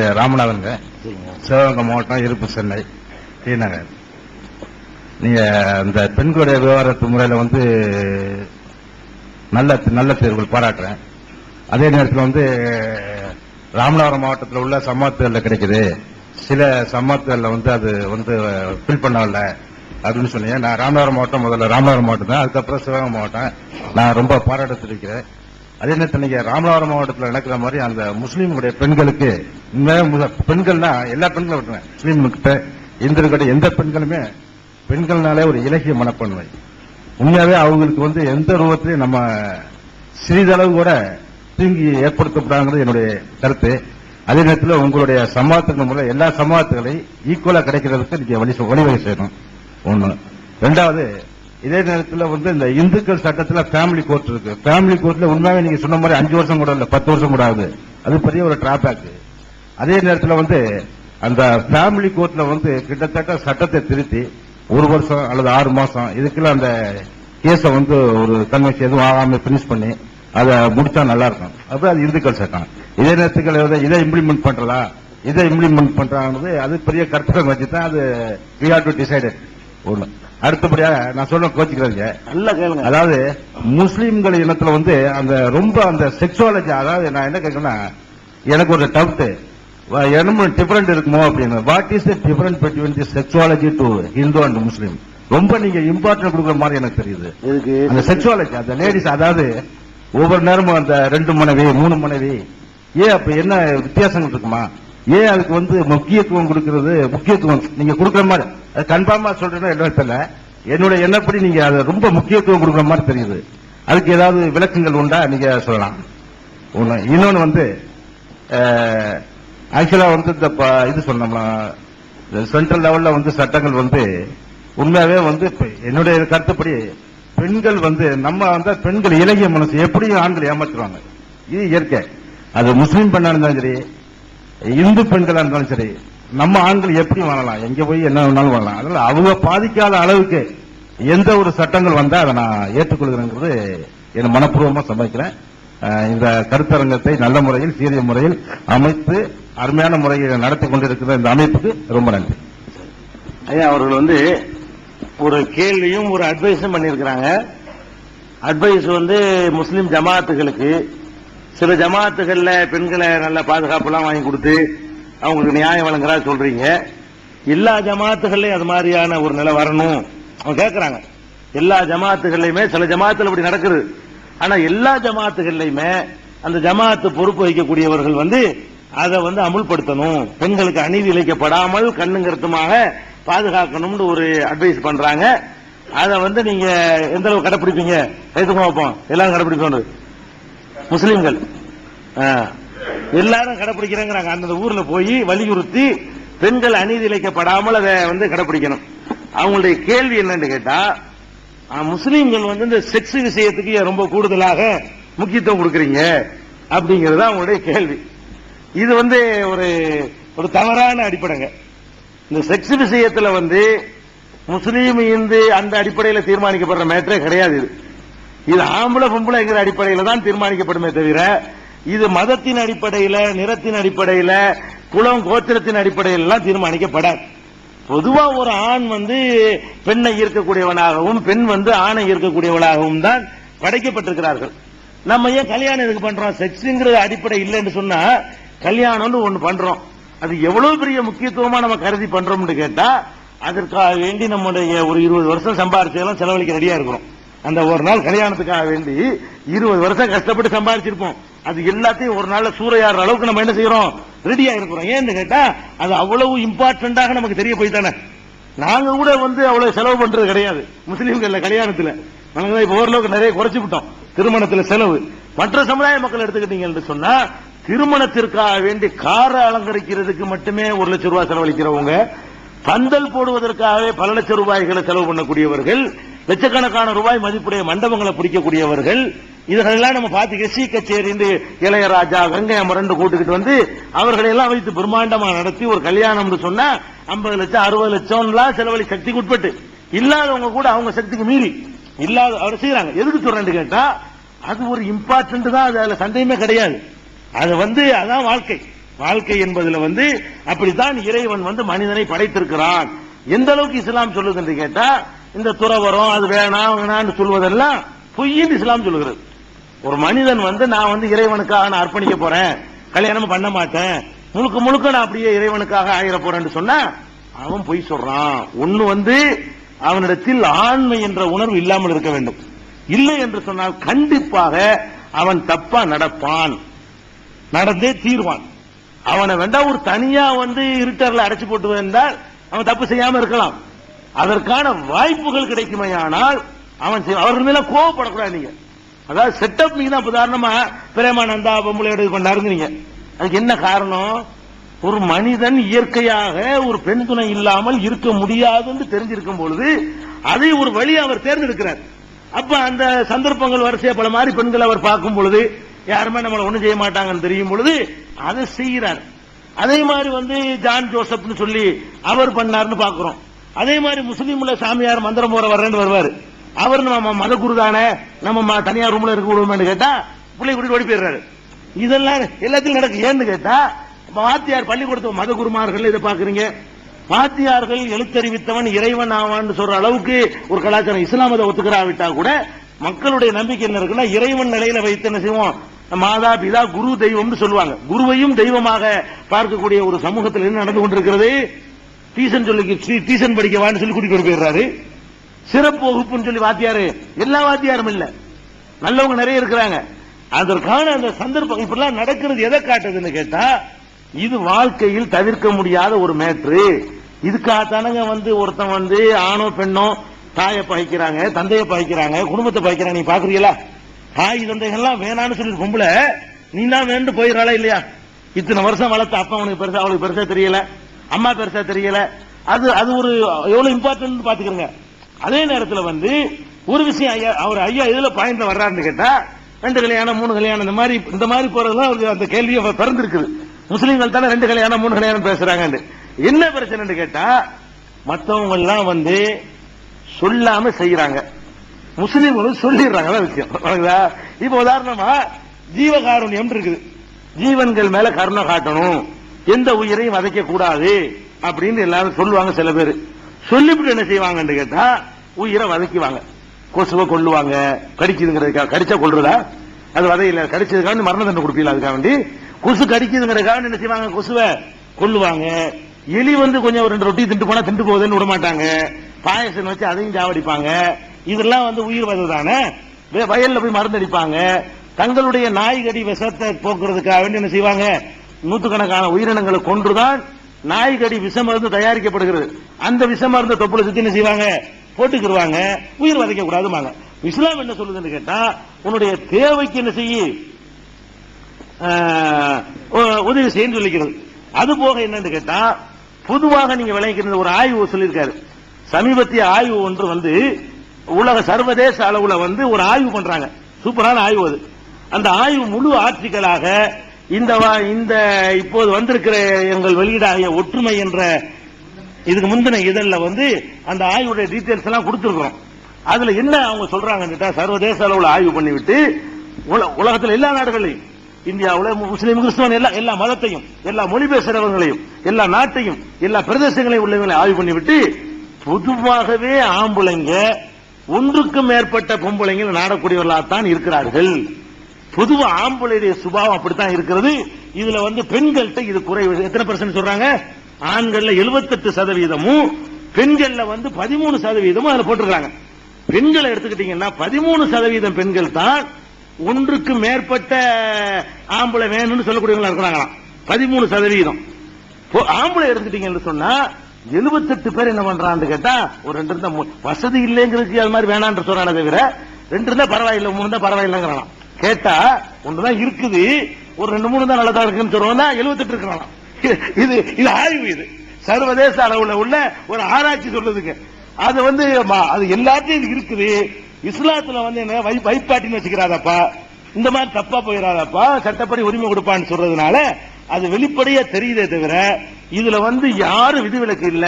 ராமநாதனுங்க. சிவகங்கை மாவட்டம் இருப்பு சென்னை டி நகர். நீங்க இந்த பெண்களுடைய விவகாரத்து முறையில வந்து நல்ல நல்ல தேர்வுகள் பாராட்டுறேன். அதே நேரத்தில் வந்து ராமநாதபுரம் மாவட்டத்தில் உள்ள சமாத்துகள்ல கிடைக்குது. சில சமாத்துகள்ல வந்து அது வந்து ஃபில் பண்ணல அப்படின்னு சொன்னீங்க. நான் ராமநாதபுரம் மாவட்டம் முதல்ல. ராமநாதபுரம் மாவட்டம் தான். அதுக்கப்புறம் சிவகங்கை மாவட்டம். நான் ரொம்ப பாராட்ட தெரிவிக்கிறேன். அதே நேரத்தில் இன்னைக்கு ராமநாதபுரம் மாவட்டத்தில் நடக்கிற மாதிரி அந்த முஸ்லீம்களுடைய பெண்களுக்கு பெண்கள்னா எல்லா பெண்களும் விட்டுறேன் முஸ்லீம்கிட்ட இந்துக்கிட்ட எந்த பெண்களுமே பெண்கள்னாலே ஒரு இலகிய மனப்பான்மை. உண்மையாவே அவங்களுக்கு வந்து எந்த ரூபத்திலையும் நம்ம சிறிதளவு கூட தீங்கி ஏற்படுத்தப்படாங்கிறது என்னுடைய கருத்து. அதே நேரத்தில் உங்களுடைய சமாதத்தின் மூலம் எல்லா சமாதத்துகளையும் ஈக்குவலா கிடைக்கிறதுக்கு நீங்க வழி வழிவகை செய்யணும். ஒன்று ரெண்டாவது இதே நேரத்தில் வந்து இந்த இந்துக்கள் சட்டத்தில் ஃபேமிலி கோர்ட் இருக்கு. ஃபேமிலி கோர்ட்ல உண்மையாக நீங்க சொன்ன மாதிரி அஞ்சு வருஷம் கூட இல்ல பத்து வருஷம் கூட ஆகுது. அது பெரிய ஒரு டிராபேக் அதே நேரத்தில் வந்து அந்த ஃபேமிலி கோர்ட்ல வந்து கிட்டத்தட்ட சட்டத்தை திருத்தி ஒரு வருஷம் அல்லது ஆறு மாசம் இதுக்கெல்லாம் அந்த கேஸை வந்து ஒரு கன்வென்ஷன் எதுவும் ஆகாம பினிஷ் பண்ணி அதை முடிச்சா நல்லா இருக்கும். அப்படி அது இந்துக்கள் சட்டம். இதே நேரத்துக்கு இதை இம்ப்ளிமெண்ட் பண்றதா? இதை இம்ப்ளிமெண்ட் பண்றாங்கிறது அது பெரிய கற்பனை வச்சு தான் அது வி ஹாவ் டு டிசைடட் ஒன்று அடுத்தபடியா நான் சொல்ல கோச்சிக்கிறாங்க நல்லா கேளுங்க. அதாவது முஸ்லீம்கள் இனத்துல வந்து அந்த ரொம்ப அந்த செக்ஸுவாலஜி அதாவது நான் என்ன கேட்கறேன்னா எனக்கு ஒரு டவுட் என்ன டிஃபரெண்ட் இருக்குமோ அப்படின்னு. What is the different between the sexology to Hindu and Muslim ரொம்ப நீங்க இம்பார்ட்டன்ட் கொடுக்குற மாதிரி எனக்கு தெரியுது. அந்த செக்ஸுவாலஜி அந்த லேடிஸ் அதாவது ஒவ்வொரு நேரமும் அந்த ரெண்டு மனைவி மூணு மனைவி ஏன் அப்ப என்ன வித்தியாசங்கள் இருக்குமா? ஏன் அதுக்கு வந்து முக்கியத்துவம் கொடுக்கிறது? முக்கியத்துவம் நீங்க கொடுக்குற மாதிரி. அது கன்ஃபார்மா சொல்றேன்னா என்ன தெரியல என்னோட எண்ணப்படி நீங்க அதை ரொம்ப முக்கியத்துவம் கொடுக்குற மாதிரி தெரியுது. அதுக்கு ஏதாவது விளக்கங்கள் உண்டா? நீங்க சொல்லலாம். ஒண்ணு. இன்னொன்று வந்து ஆக்சுவலா வந்து இந்த ப- இது சொன்னோம்னா சென்ட்ரல் லெவல்ல வந்து சட்டங்கள் வந்து உண்மையாவே வந்து என்னுடைய கருத்துப்படி பெண்கள் வந்து நம்ம வந்து பெண்கள் இலகிய மனசு எப்படியும் ஆண்கள் ஏமாற்றுவாங்க இது இயற்கை. அது முஸ்லீம் பெண்ணா இருந்தாலும் சரி இந்து பெண்களா இருந்தாலும் சரி நம்ம ஆண்கள் எப்படி வாழலாம்? எங்க போய் என்ன வேணாலும் வாழலாம். அதனால அவங்க பாதிக்காத அளவுக்கு எந்த ஒரு சட்டங்கள் வந்தா அதை நான் ஏற்றுக்கொள்கிறேங்கிறது என் மனப்பூர்வமா சமைக்கிறேன் இந்த கருத்தரங்கத்தை நல்ல முறையில் சீரிய முறையில் அமைத்து அருமையான முறையில் நடத்தி கொண்டிருக்கிற இந்த அமைப்புக்கு ரொம்ப நன்றி. ஐயா அவர்கள் வந்து ஒரு கேள்வியும் ஒரு அட்வைஸும் பண்ணியிருக்கிறாங்க. அட்வைஸ் வந்து முஸ்லீம் ஜமாத்துகளுக்கு சில ஜமாத்துகள்ல பெண்களை நல்ல பாதுகாப்புலாம் வாங்கி கொடுத்து அவங்களுக்கு நியாயம் வழங்குறா சொல்றீங்க. எல்லா ஜமாத்துகள்லயும் அது மாதிரியான ஒரு நிலை வரணும். அவங்க கேட்கறாங்க எல்லா ஜமாத்துகள்லயுமே சில ஜமாத்துல இப்படி நடக்குது. ஆனா எல்லா ஜமாத்துகள்லயுமே அந்த ஜமாத்து பொறுப்பு வகிக்கக்கூடியவர்கள் வந்து அதை வந்து அமுல்படுத்தணும். பெண்களுக்கு அநீதி இழைக்கப்படாமல் கண்ணுங்கருத்துமாக பாதுகாக்கணும்னு ஒரு அட்வைஸ் பண்றாங்க. அதை வந்து நீங்க எந்த அளவு கடைப்பிடிப்பீங்க? கைத்துக்கு வைப்போம். எல்லாரும் கடைப்பிடிப்போம் முஸ்லிம்கள். எல்லாரும் கடைப்பிடிக்கிறேங்கிறாங்க. அந்த ஊர்ல போய் வலியுறுத்தி பெண்கள் அநீதி இழைக்கப்படாமல் அதை வந்து கடைப்பிடிக்கணும். அவங்களுடைய கேள்வி என்னன்னு கேட்டா முஸ்லீம்கள் வந்து இந்த செக்ஸ் விஷயத்துக்கு ரொம்ப கூடுதலாக முக்கியத்துவம் கொடுக்குறீங்க? அப்படிங்கறது அவங்களுடைய கேள்வி. இது வந்து ஒரு ஒரு தவறான அடிப்படைங்க. இந்த செக்ஸ் விஷயத்துல வந்து முஸ்லீம் இந்து அந்த அடிப்படையில் தீர்மானிக்கப்படுற மேட்டரே கிடையாது இது. இது ஆம்பளை பொம்பளைங்கிற அடிப்படையில தான் தீர்மானிக்கப்படுமே தவிர இது மதத்தின் அடிப்படையில நிறத்தின் அடிப்படையில குலம் கோத்திரத்தின் அடிப்படையில் எல்லாம் தீர்மானிக்கப்படாது. பொதுவா ஒரு ஆண் வந்து பெண்ணை ஈர்க்கக்கூடியவனாகவும் பெண் வந்து ஆணை ஈர்க்கக்கூடியவனாகவும் தான் படைக்கப்பட்டிருக்கிறார்கள். நம்ம ஏன் கல்யாணம் எதுக்கு பண்றோம்? செக்ஸுங்கிற அடிப்படை இல்லைன்னு சொன்னா கல்யாணம்னு ஒண்ணு பண்றோம். அது எவ்வளவு பெரிய முக்கியத்துவமா நம்ம கருதி பண்றோம்னு கேட்டா அதற்காக வேண்டி நம்முடைய ஒரு இருபது வருஷம் சம்பாரிச்சதெல்லாம் செலவழிக்க ரெடியா இருக்கிறோம். அந்த ஒரு நாள் கல்யாணத்துக்காக வேண்டி இருபது வருஷம் கஷ்டப்பட்டு சம்பாதிச்சிருப்போம் அது எல்லாத்தையும் ஒரு நாள் சூறையாடுற அளவுக்கு நம்ம என்ன செய்யறோம்? ரெடியா இருக்கிறோம். ஏன்னு கேட்டா அது அவ்வளவு இம்பார்ட்டண்டாக நமக்கு தெரிய போய் தானே நாங்க கூட வந்து அவ்வளவு செலவு பண்றது கிடையாது. முஸ்லீம்கள் கல்யாணத்துல. நாங்க இப்ப ஓரளவுக்கு நிறைய குறைச்சு விட்டோம். திருமணத்துல செலவு. மற்ற சமுதாய மக்கள் எடுத்துக்கிட்டீங்கன்னு சொன்னா திருமணத்திற்காக வேண்டி காரை அலங்கரிக்கிறதுக்கு மட்டுமே ஒரு லட்சம் ரூபாய் செலவழிக்கிறவங்க பந்தல் போடுவதற்காகவே பல லட்சம் ரூபாய்களை செலவு பண்ணக்கூடியவர்கள் லட்சக்கணக்கான ரூபாய் மதிப்புடைய மண்டபங்களை பிடிக்கக்கூடியவர்கள் இதெல்லாம் நம்ம பார்த்து எஸ்சி கச்சேரி இளையராஜா கங்கை அமரன் கூட்டுக்கிட்டு வந்து அவர்களை எல்லாம் வைத்து பிரம்மாண்டமா நடத்தி ஒரு கல்யாணம்னு சொன்னா ஐம்பது லட்சம் அறுபது லட்சம்லாம் செலவழி சக்திக்கு உட்பட்டு இல்லாதவங்க கூட அவங்க சக்திக்கு மீறி இல்லாத அவர் செய்யறாங்க எதுக்கு சொல்றேன்னு கேட்டா அது ஒரு இம்பார்ட்டன்ட் தான் அது அதுல சந்தேகமே கிடையாது. அது வந்து அதான் வாழ்க்கை. வாழ்க்கை என்பதுல வந்து அப்படித்தான் இறைவன் வந்து மனிதனை படைத்திருக்கிறான். எந்த அளவுக்கு இஸ்லாம் சொல்லுது என்று கேட்டா இந்த துறவரம் அது வேணாம் வேணாம்னு சொல்வதெல்லாம் பொய்ன்னு இஸ்லாம் சொல்லுகிறது. ஒரு மனிதன் வந்து நான் வந்து இறைவனுக்காக நான் அர்ப்பணிக்க போறேன் கல்யாணம் பண்ண மாட்டேன் முழுக்க முழுக்க நான் அப்படியே இறைவனுக்காக ஆயிர போறேன்னு சொன்னா அவன் பொய் சொல்றான். ஒண்ணு வந்து அவனிடத்தில் ஆண்மை என்ற உணர்வு இல்லாமல் இருக்க வேண்டும். இல்லை என்று சொன்னால் கண்டிப்பாக அவன் தப்பா நடப்பான். நடந்தே தீர்வான். அவனை வேண்டா ஒரு தனியா வந்து இருட்டர்ல அடைச்சு போட்டு வந்தால் அவன் தப்பு செய்யாம இருக்கலாம். அதற்கான வாய்ப்புகள் கிடைக்குமையானால் அவன் செய்- அவர்கள் மேல கோவப்படக்கூடாது நீங்க அதாவது செட்டப் நீங்க தான் உதாரணமா பிரேமானந்தா பொம்பளை எடுத்து கொண்டாருங்க அதுக்கு என்ன காரணம்? ஒரு மனிதன் இயற்கையாக ஒரு பெண் துணை இல்லாமல் இருக்க முடியாதுன்னு தெரிஞ்சிருக்கும் பொழுது அதை ஒரு வழி அவர் தேர்ந்தெடுக்கிறார். அப்ப அந்த சந்தர்ப்பங்கள் வரிசையா பல மாதிரி பெண்களை அவர் பார்க்கும் பொழுது யாருமே நம்மளை ஒண்ணும் செய்ய மாட்டாங்கன்னு தெரியும் பொழுது அதை செய்கிறார். அதே மாதிரி வந்து ஜான் ஜோசப்னு சொல்லி அவர் பண்ணாருன்னு பாக்குறோம் அதே மாதிரி முஸ்லீம்ல சாமியார் மந்திரம் போற வர்றேன்னு வருவாரு. அவர் நம்ம மத குரு தானே நம்ம தனியார் ரூம்ல இருக்க விடுவோம்னு கேட்டா பிள்ளை கூட்டிட்டு ஓடி போயிடுறாரு. இதெல்லாம் எல்லாத்தையும் நடக்கு. ஏன்னு கேட்டா வாத்தியார் பள்ளிக்கூடத்து மத குருமார்கள் இதை பாக்குறீங்க வாத்தியார்கள் எழுத்தறிவித்தவன் இறைவன் ஆவான்னு சொல்ற அளவுக்கு ஒரு கலாச்சாரம் இஸ்லாம் ஒத்துக்கிறாவிட்டா கூட மக்களுடைய நம்பிக்கை என்ன இருக்குன்னா இறைவன் நிலையில வைத்து என்ன செய்வோம்? மாதா பிதா குரு தெய்வம்னு சொல்லுவாங்க. குருவையும் தெய்வமாக பார்க்கக்கூடிய ஒரு சமூகத்தில் என்ன நடந்து கொண்டிருக்கிறது? டீசன் சொல்லி டீசன் படிக்கவான்னு சொல்லி கூட்டிட்டு போயிடுறாரு. சிறப்பு வகுப்புன்னு சொல்லி வாத்தியாரு. எல்லா வாத்தியாரும் இல்ல. நல்லவங்க நிறைய இருக்கிறாங்க. அதற்கான அந்த சந்தர்ப்பம் இப்படிலாம் நடக்கிறது எதை காட்டுதுன்னு கேட்டா இது வாழ்க்கையில் தவிர்க்க முடியாத ஒரு மேட்ரு. இதுக்காகத்தானங்க வந்து ஒருத்தன் வந்து ஆணோ பெண்ணோ தாயை பகைக்கிறாங்க தந்தையை பகைக்கிறாங்க குடும்பத்தை பகைக்கிறாங்க நீ பாக்குறீங்களா? தாய் தந்தைகள்லாம் வேணான்னு சொல்லி பொம்பளை நீ தான் வேண்டு போயிடறாளா இல்லையா? இத்தனை வருஷம் வளர்த்த அப்பா அவனுக்கு பெருசா அவளுக்கு பெருசா தெரியல. அம்மா பெருசா தெரியல. அது அது ஒரு எவ்வளவு இம்பார்ட்டன்ட் பாத்துக்கிறங்க அதே நேரத்துல வந்து ஒரு விஷயம் ஐயா அவர் ஐயா இதுல பாயிண்ட்ல வர்றாருன்னு கேட்டா ரெண்டு கல்யாணம் மூணு கல்யாணம் இந்த மாதிரி இந்த மாதிரி போறதுலாம் அவருக்கு அந்த கேள்வியை பிறந்திருக்குது முஸ்லீம்கள் தானே ரெண்டு கல்யாணம் மூணு கல்யாணம் பேசுறாங்க என்ன பிரச்சனைன்னு கேட்டா மற்றவங்க எல்லாம் வந்து சொல்லாம செய்யறாங்க முஸ்லீம்களும் சொல்லிடுறாங்க விஷயம். இப்ப உதாரணமா ஜீவகாருண்யம் இருக்குது. ஜீவன்கள் மேல கருணை காட்டணும். எந்த உயிரையும் வதைக்க கூடாது அப்படின்னு எல்லாரும் சொல்லுவாங்க சில பேர். சொல்லிவிட்டு என்ன செய்வாங்கன்னு கேட்டா உயிரை வதைக்குவாங்க. கொசுவை கொள்ளுவாங்க கடிக்குதுங்கிறதுக்காக கடிச்சா கொள்றதா அது வதையில. கடிச்சதுக்காக மரண தண்டனை கொடுப்பீங்களா அதுக்காக வேண்டி? கொசு கடிக்குதுங்கிறதுக்காக என்ன செய்வாங்க கொசுவை? கொல்லுவாங்க. எலி வந்து கொஞ்சம் ஒரு ரெண்டு ரொட்டி திண்டு போனா திண்டு போகுதுன்னு விட மாட்டாங்க. பாயசம் வச்சு அதையும் சாவடிப்பாங்க. இதெல்லாம் வந்து உயிர் வதை தானே? வயல்ல போய் மருந்தடிப்பாங்க. தங்களுடைய நாய்கடி விஷத்தை போக்குறதுக்காக வேண்டி என்ன செய்வாங்க? நூத்துக்கணக்கான உயிரினங்களை கொன்றுதான் நாய்கடி விஷ மருந்து தயாரிக்கப்படுகிறது. அந்த விஷ மருந்து தொப்புல சுத்தி என்ன செய்வாங்க? போட்டுக்கிடுவாங்க உயிர் வதைக்க கூடாதுமாங்க இஸ்லாம் என்ன சொல்லுதுன்னு கேட்டா உன்னுடைய தேவைக்கு என்ன செய்ய உதவி செய்யன்னு சொல்லிக்கிறது. அது போக என்னன்னு கேட்டா பொதுவாக நீங்க விளைவிக்கிறது ஒரு ஆய்வு சொல்லியிருக்காரு. சமீபத்திய ஆய்வு ஒன்று வந்து உலக சர்வதேச அளவுல வந்து ஒரு ஆய்வு பண்றாங்க. சூப்பரான ஆய்வு அது. அந்த ஆய்வு முழு ஆட்சிகளாக இந்த வா- இந்த இப்போது வந்திருக்கிற எங்கள் வெளியீடாகிய ஒற்றுமை என்ற இதுக்கு முந்தின இதழில் வந்து அந்த ஆய்வுடைய டீட்டெயில்ஸ் எல்லாம் கொடுத்திருக்கிறோம். அதுல என்ன அவங்க சொல்றாங்கன்னு சர்வதேச அளவில் ஆய்வு பண்ணிவிட்டு உல- எல்லா நாடுகளையும் இந்தியாவில் முஸ்லீம் கிறிஸ்தவன் எல்லா எல்லா மதத்தையும் எல்லா மொழி பேசுறவங்களையும் எல்லா நாட்டையும் எல்லா பிரதேசங்களையும் உள்ளவங்களை ஆய்வு பண்ணிவிட்டு பொதுவாகவே ஆம்புலைங்க ஒன்றுக்கும் மேற்பட்ட பொம்பளைங்க நாடக்கூடியவர்களாகத்தான் இருக்கிறார்கள். பொதுவா ஆம்பளையுடைய சுபாவம் அப்படித்தான் இருக்கிறது. இதுல வந்து பெண்கள்கிட்ட இது குறைவு எத்தனை பர்சன்ட் சொல்றாங்க? ஆண்கள்ல 78% சதவீதமும் பெண்கள்ல வந்து பதிமூணு சதவீதமும் அதுல போட்டிருக்காங்க பெண்களை எடுத்துக்கிட்டீங்கன்னா பதிமூணு சதவீதம் பெண்கள் தான் ஒன்றுக்கு மேற்பட்ட ஆம்பளை வேணும்னு சொல்லக்கூடியவங்களா இருக்கிறாங்களாம். பதிமூணு சதவீதம். ஆம்பளை எடுத்துக்கிட்டீங்கன்னு சொன்னா 78 பேர் என்ன பண்றான்னு கேட்டா ஒரு ரெண்டு இருந்தா வசதி இல்லைங்கிறதுக்கு அது மாதிரி வேணான்னு சொல்றானே தவிர ரெண்டு இருந்தா பரவாயில்லை மூணு இருந்தா பரவாயில்லைங்கிறான் கேட்டா ஒன்றுதான் இருக்குது. ஒரு ரெண்டு மூணு தான் நல்லதா இருக்குன்னு சொல்றோம்னா 78 இருக்கிறான். இது இது ஆய்வு இது. சர்வதேச அளவுல உள்ள ஒரு ஆராய்ச்சி சொல்லுதுங்க அது வந்து அது எல்லாத்தையும் இது இருக்குது. இஸ்லாத்துல வந்து என்ன வைப்பாட்டின்னு வச்சுக்கிறாதப்பா. இந்த மாதிரி தப்பா போயிடாதப்பா சட்டப்படி உரிமை கொடுப்பான்னு சொல்றதுனால அது வெளிப்படையா தெரியுதே தவிர இதுல வந்து யாரும் விதிவிலக்கு இல்ல.